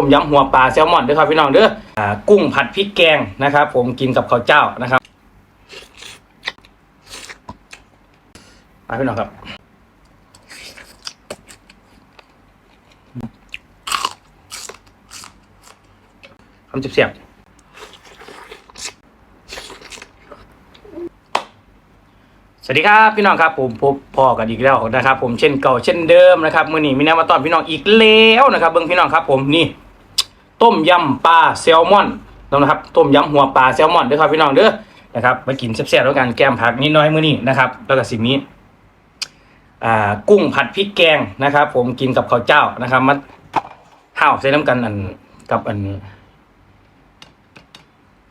ต้มยำหัวปลาแซลมอนด้วยครับพี่น้องเด้ออ่ากุ้งผัดพริกแกงนะครับ ผมกินกับข้าวเจ้านะครับไปพี่น้องครับคำเสียบสวัสดีครับพี่น้องครับผมพบพ่อกันอีกแล้วนะครับ ผมเช่นเก่าเช่นเดิมนะครับ มื่อนี้มีแนวมาตอนพี่น้องอีกแล้วนะครับเบิ้งพี่น้องครับ ผมนี่ ต้มยำปลาแซลมอนนะครับต้มยำหัวปลาแซลมอนด้วยครับพี่น้องเด้อนะครับมากินแซ่บๆแล้วกันแกมผักนิดน้อยมื้อนี้นะครับแล้วก็สิ่งนี้อ่ากุ้งผัดพริกแกงนะครับ ผมกินกับข้าวเจ้านะครับมาห้าวใส่น้ำกันอันกับอัน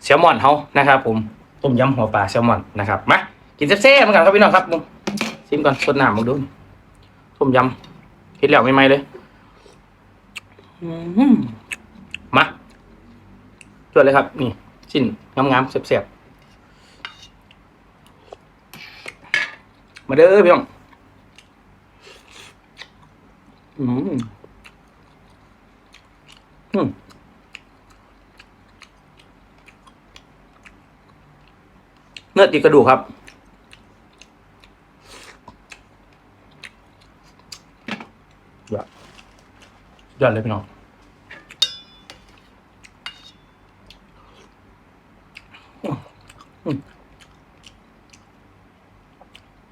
แซลมอนเขานะครับ ผมต้มยำหัวปลาแซลมอนนะครับมากินแซ่บๆเหมือนกันครับพี่น้องครับมึงซิมก่อนสดน้ำมึงดูต้มยำเห็ดแล้วไม่ไหมเลย อืม จวดเลยครับ นี่ชิ้นงามๆแซ่บๆมาเด้อพี่น้องอืมอืมเนื้อติดกระดูกครับยอดยอดเลยพี่น้อง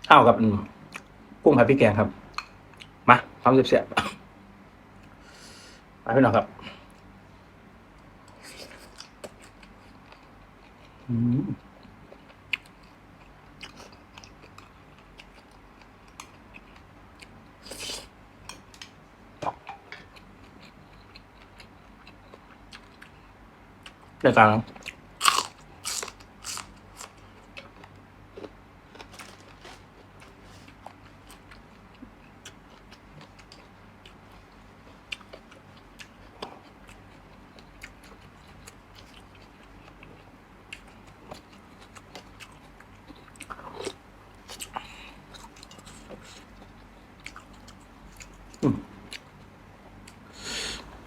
ข้าวกับกุ้งผัดพริกแกงครับ มาทำเสียบๆไปพี่น้องครับเดี๋ยวกัน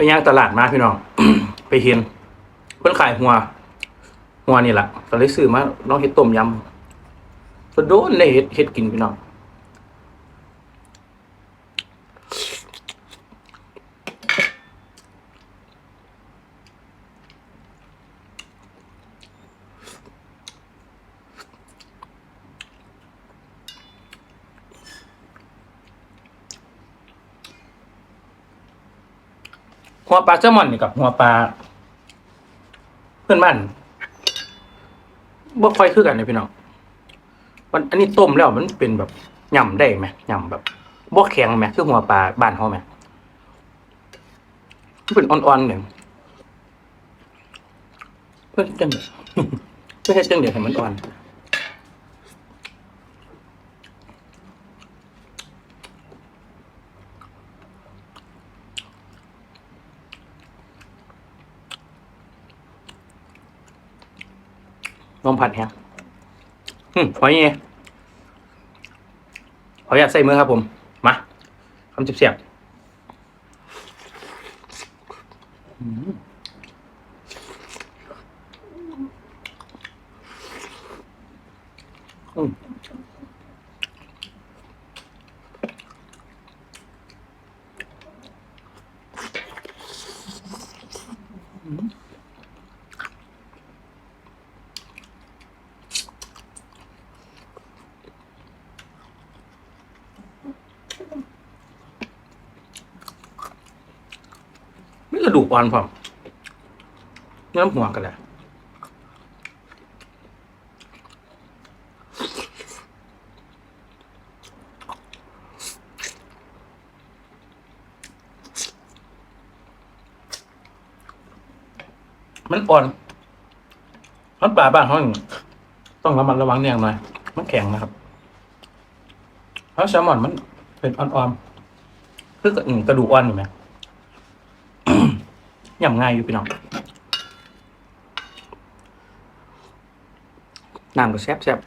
ย่างตลาดมาพี่น้อง ไปเห็นเพิ่นขายหัว หัวนี่แหละตอนนี้ซื้อมาลองเห็ดต้มยำโดนในเห็ดเห็ดกินพี่น้อง หัวปลาแซลมอนนี่กับหัวปลาเพื่อนบ้านบ่ค่อยคือกันเลยพี่น้องมันอันนี้ต้มแล้วมันเป็นแบบย่ำได้ไหมย่ำแบบบ่แข็งไหมคือหัวปลาบ้านเขาไหมเป็นอ่อนๆเนี่ยเพื่อนจังเพื่อนเจังเดี๋ยวให้มันอ่อน ลองผัดแฮะอืมหอยเงี้ยขออยากใส่มือครับผม มาคำเสียบอืมอืม ระดูกอ่อนพร้อมเนื้อหัวกันแหละมันอ่อน มันป่าบ้านเขาองต้องระมัดระวังเนี่ยหน่อย มันแข็งนะครับเพราะแซลมอนมันเป็นอ่อนๆคือกระอืมกระดูกอ่อนอยู่ไหม อย่งง่ายอยู่พี่น้องน้ำก็แซ่บแซ่บ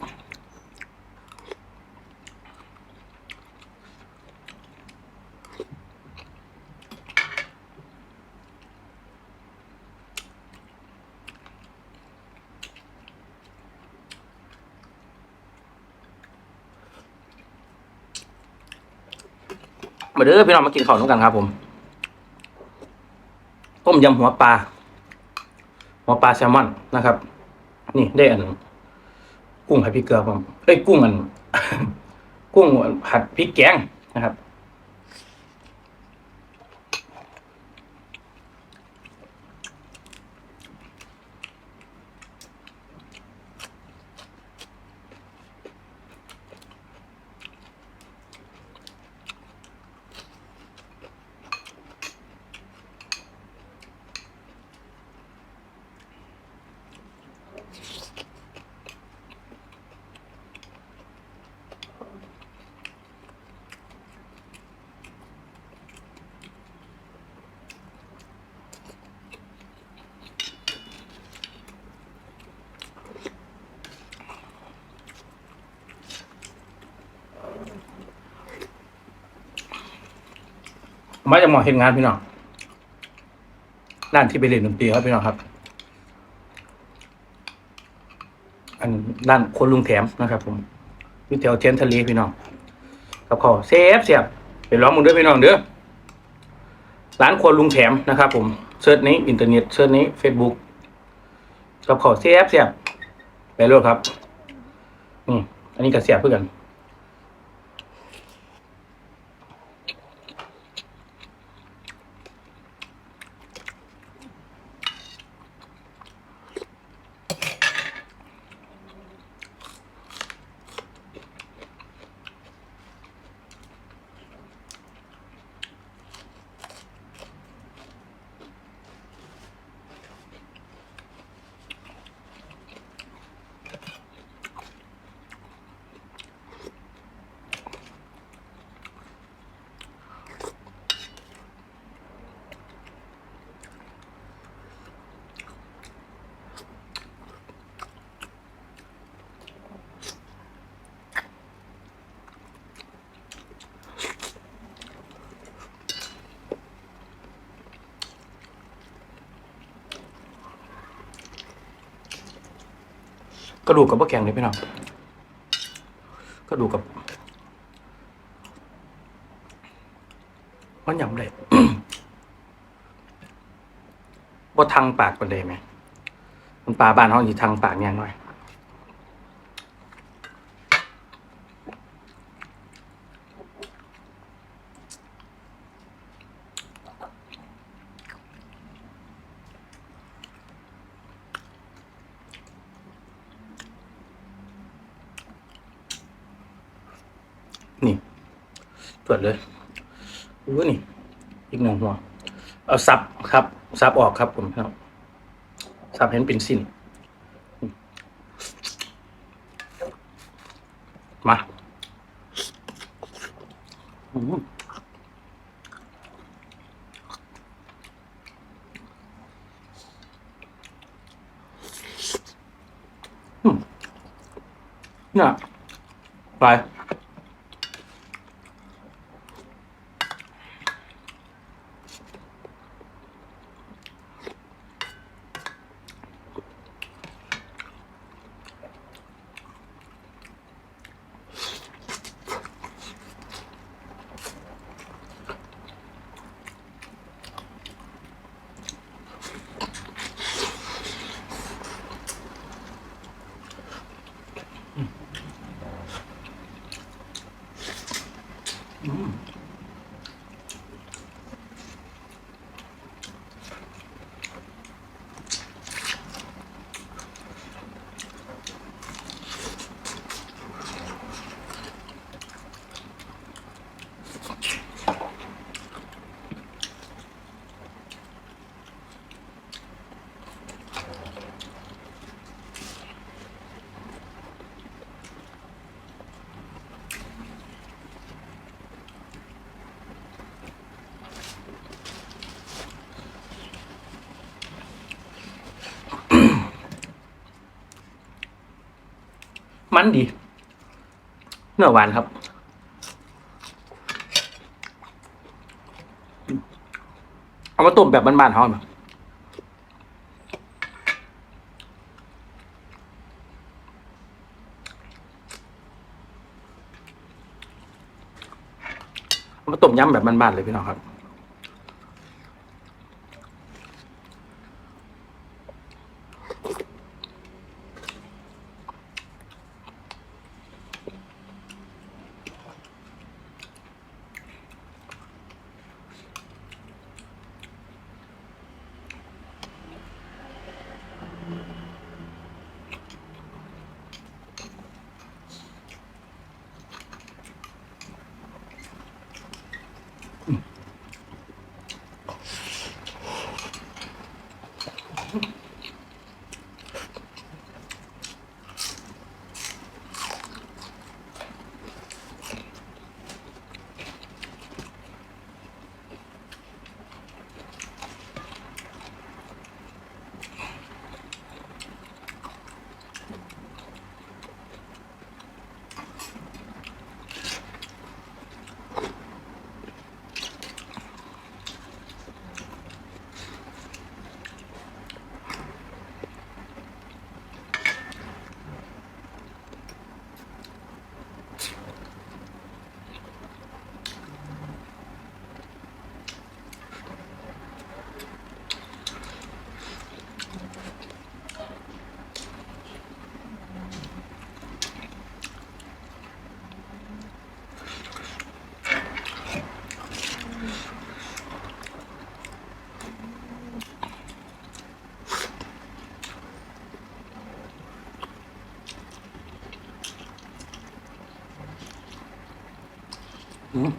มาเด้อพี่น้องมากินข้าวน้ำกันครับผม ต้มยำหัวปลาหัวปลาแซลมอนนะครับ นี่ได้อัน กุ้งผัดพริกเกลือผมเอ้ยกุ้งอัน กุ้งผัดพริกแกงนะครับ มาจะเหมาะเห็นงานพี่น้องด้านที่ไปเรียนดนตรีครับพี่น้องครับ อันด้านคนลุงแถมนะครับ ผมอยู่แถวเทียนทะเลพี่น้องกับขอเซฟเสียบไปร้องมึงด้วยพี่น้องเด้อร้านครัวลุงแถมนะครับ ผมเซิร์ชในอินเทอร์เน็ตเซิร์ชในเฟซบุ๊กกับขอเซฟเสียบไปโลดครับนี่อันนี้ก็เสียบเพื่อกัน กระดูกกับพวกแข็งเลยพี่น้องกระดูกกับมันยำเลยบ่ทางปากปันเลยไหมมันปลาบ้านเขาอยู่ทางปากเนี่ยหน่อย นี่ ตรวจเลยอู้นี่ อีกหนึ่งหัว เอาซับครับซับออกครับผมครับซับเห็นเป็นสิ้น มาอืมอืมเนี่ยไป มันดีเนื้อหวานครับ เอามาต้มแบบบ้านๆเขาหอยมาต้มยำแบบบ้านๆเลยพี่น้องครับ อืม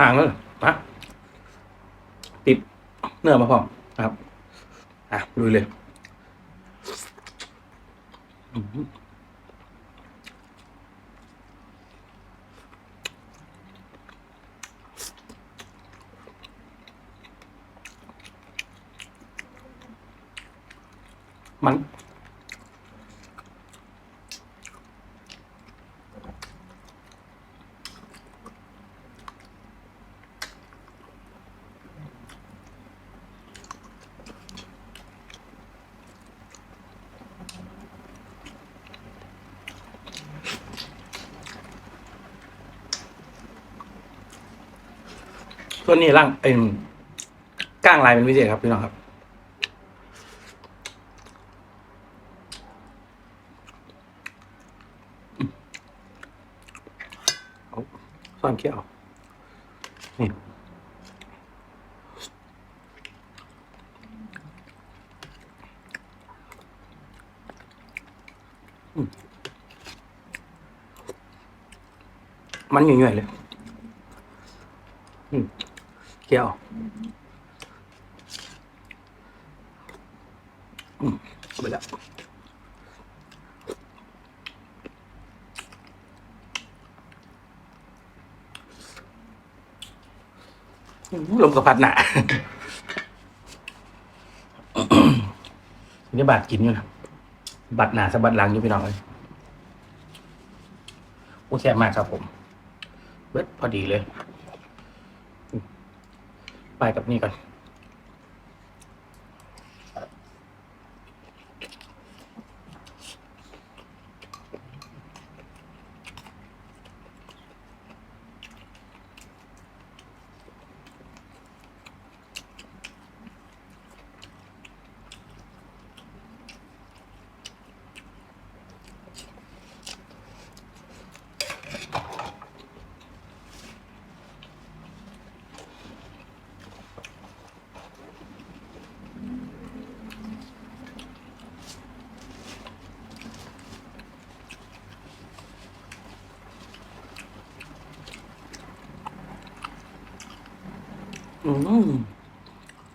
ห่างเลยนะติด เนื้อมาพร้อมนะครับ อะดูเลยมัน ส่วนนี้ร่างเอ็มก้างลายเป็นพิเศษครับพี่น้องครับ เอาซ่อนเขี้ยวนี่มันหย่อยๆเลย อืม เขี้ยวอืมเอาไปแล้วลมกระพัดหนานี่บาดกินอยู่นะบัดหนาสะบัดหลังอยู่พี่น้องเลยโอ้แซ่บมากครับผมเบิดพอดีเลย ไปกับนี่ก่อน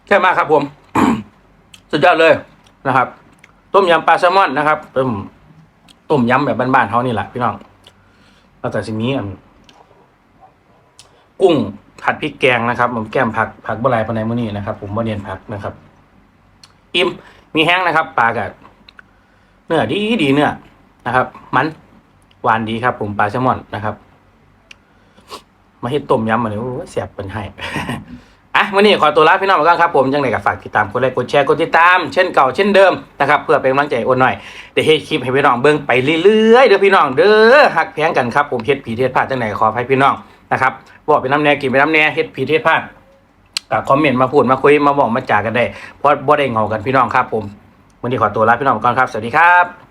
แค่มากครับผม สุดยอดเลยนะครับ ต้มยำปลาแซลมอนนะครับต้มต้มยำแบบบ้านๆเขานี่แหละพี่น้องแล้วแต่สิ่งนี้อันกุ้งผัดพริกแกงนะครับผมแก้มผักผักบะไรปานในมื้อนี้นะครับ ผมบ่เนียนผักนะครับ อิ่มมีแห้งนะครับปลากับเนื้อดีดีเนื้อนะครับ มันหวานดีครับ ผมปลาแซลมอนนะครับ มาเฮ็ดต้มยำมาเนี่ยโอ้ยเสียบเป็นให้ อะวันนี้ขอตัวลาพี่น้องไปก่อนครับผมยังไงก็ฝากติดตามกดไลค์กดแชร์กดติดตามเช่นเก่าเช่นเดิมนะครับเพื่อเป็นกำลังใจให้อ้นหน่อยเดี๋ยวเฮ็ดคลิปให้พี่น้องเบิ่งไปเรื่อยๆเด้อพี่น้องเด้อหักแพงกันครับผมเฮ็ดผีเทศพลาดจังไหนขออภัยพี่น้องนะครับบอกเป็นน้ำแน่กินเป็นน้ำแน่เฮ็ดผีเทศพลาดก็คอมเมนต์มาพูดมาคุยมาบอกมาจากันได้เพราะบ่ได้เหงากันพี่น้องครับผมวันนี้ขอตัวลาพี่น้องไปก่อนครับสวัสดีครับ